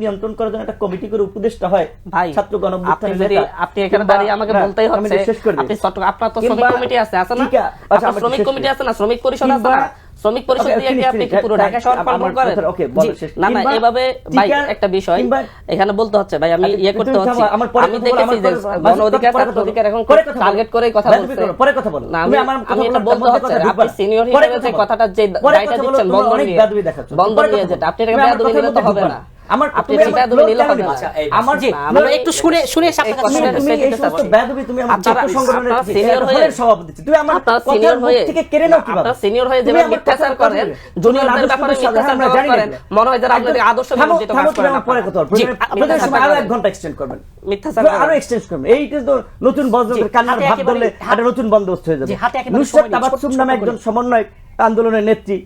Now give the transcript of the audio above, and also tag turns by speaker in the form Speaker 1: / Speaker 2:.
Speaker 1: নিয়ন্ত্রণ করার জন্য একটা কমিটি করে উপদেষ্টা হয়।
Speaker 2: ভাই
Speaker 1: ছাত্র গণ
Speaker 2: আপনি আপনি এখানে দাঁড়িয়ে আমাকে বলতেই আপনি আপনার তো শ্রমিক কমিটি আছে আছে না?
Speaker 1: আচ্ছা,
Speaker 2: শ্রমিক কমিটি আছে না? শ্রমিক পরিষদ আছে না? শ্রমিক পরিষদ দিয়ে কি আপনি কি পুরো ঢাকা শহর পালন করেন
Speaker 1: ওকে বলো শেষ।
Speaker 2: না না এভাবে ভাই একটা বিষয় এখানে বলতে হচ্ছে ভাই আমি ইয়ে করতে হচ্ছে আমি দেখেছি যে গণ অধিকার ছাত্র অধিকার এখন
Speaker 1: করে
Speaker 2: টার্গেট করে কথা বলছে
Speaker 1: পরে কথা বলো।
Speaker 2: না আমি
Speaker 1: আমার
Speaker 2: আমি এটা বলতে হচ্ছে আপনি সিনিয়র হিসেবে যে কথাটা যে দায়টা দিচ্ছেন
Speaker 1: বন্ধ
Speaker 2: বন্ধন নিয়ে। বন্ধন নিয়ে যেটা আপনি
Speaker 1: আমার
Speaker 2: বেয়াদবি নিলে তো হবে না।
Speaker 1: আমার
Speaker 2: আপনি
Speaker 1: তুমি আমার
Speaker 2: বেয়াদবি নিলে হবে না
Speaker 1: আমার
Speaker 3: জি, আমরা একটু শুনে শুনে আপনার কাছে
Speaker 1: তুমি
Speaker 2: কথাটা
Speaker 3: শুনে-
Speaker 1: তুমি
Speaker 2: সেটা
Speaker 1: এই সমস্ত
Speaker 2: বলছি।
Speaker 1: তুমি আমার ছাত্র সংগঠনের
Speaker 2: আপনারা হয়ে-
Speaker 1: সভাপতি তুমি আমার
Speaker 2: আপনারা
Speaker 1: কথার
Speaker 2: senior
Speaker 1: মুখ
Speaker 2: হয়ে-
Speaker 1: থেকে কেড়ে নাও কীভাবে
Speaker 2: আপনারা senior হয়ে যেভাবে মিথ্যাচার করেন,
Speaker 1: বলো।
Speaker 2: ব্যাপারে মিথ্যাচার
Speaker 1: আমরা জানি
Speaker 2: করেন। মনে হয় যেন আপনাদের আদর্শ
Speaker 1: থামো,
Speaker 2: বিরোধিত কাজ করেন
Speaker 1: পরে কথা বলো।
Speaker 2: জি,
Speaker 1: প্রয়োজনে-
Speaker 2: আপনি
Speaker 1: প্রয়োজনে
Speaker 2: মিথ্যাচার
Speaker 1: সময় আরও ঘণ্টা এক্সটেন্ড করবেন
Speaker 2: মিথ্যাচার আরও।
Speaker 1: এক্সটেন্ড করবেন এইটা তো নতুন বজ্রকের কান্নার
Speaker 3: হাতে
Speaker 1: ভাব ধরলে
Speaker 3: হাত-
Speaker 1: নতুন বন্দোবস্ত হয়ে যাবে নুসরাত তাবাসসুম নামে একজন সমন্বয় আন্দোলনের নেত্রী